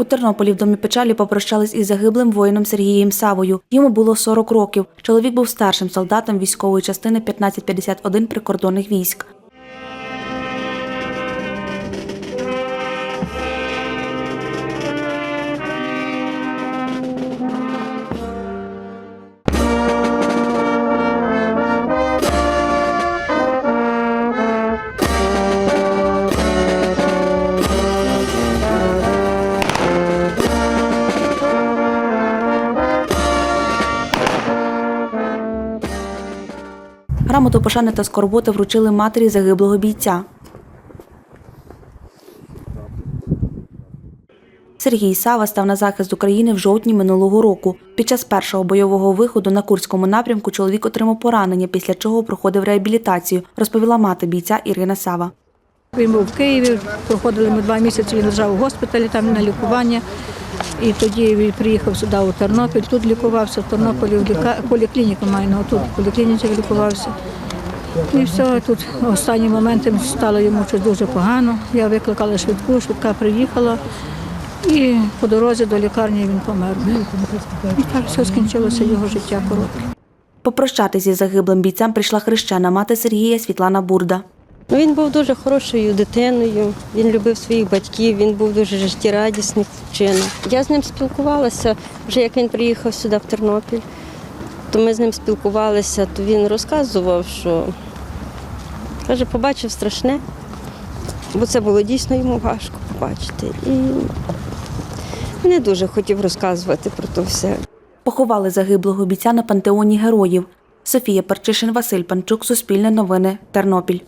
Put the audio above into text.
У Тернополі в домі печалі попрощались із загиблим воїном Сергієм Савою. Йому було 40 років. Чоловік був старшим солдатом військової частини 1551 прикордонних військ. Грамоту пошани та скорботи вручили матері загиблого бійця. Сергій Сава став на захист України в жовтні минулого року. Під час першого бойового виходу на Курському напрямку чоловік отримав поранення, після чого проходив реабілітацію, розповіла мати бійця Ірина Сава. Він був в Києві, проходили ми два місяці, він лежав у госпіталі там на лікування. І тоді він приїхав сюди у Тернопіль, тут лікувався, в Тернополі в ліка... поліклініку маю, ну, тут в поліклініці лікувався. І все, тут останні моменти стало йому щось дуже погано. Я викликала швидку, швидка приїхала. І по дорозі до лікарні він помер. І так все скінчилося його життя коротке. Попрощатися зі загиблим бійцем прийшла хрещена мати Сергія Світлана Бурда. Ну, Він був дуже хорошою дитиною, він любив своїх батьків, він був дуже життєрадісний хлопчина. Я з ним спілкувалася, вже як він приїхав сюди в Тернопіль, то ми з ним спілкувалися, то він розказував, що каже, побачив страшне, бо це було дійсно йому важко побачити. І не дуже хотів розказувати про то все. Поховали загиблого бійця на пантеоні героїв. Софія Парчишин, Василь Панчук, Суспільне новини, Тернопіль.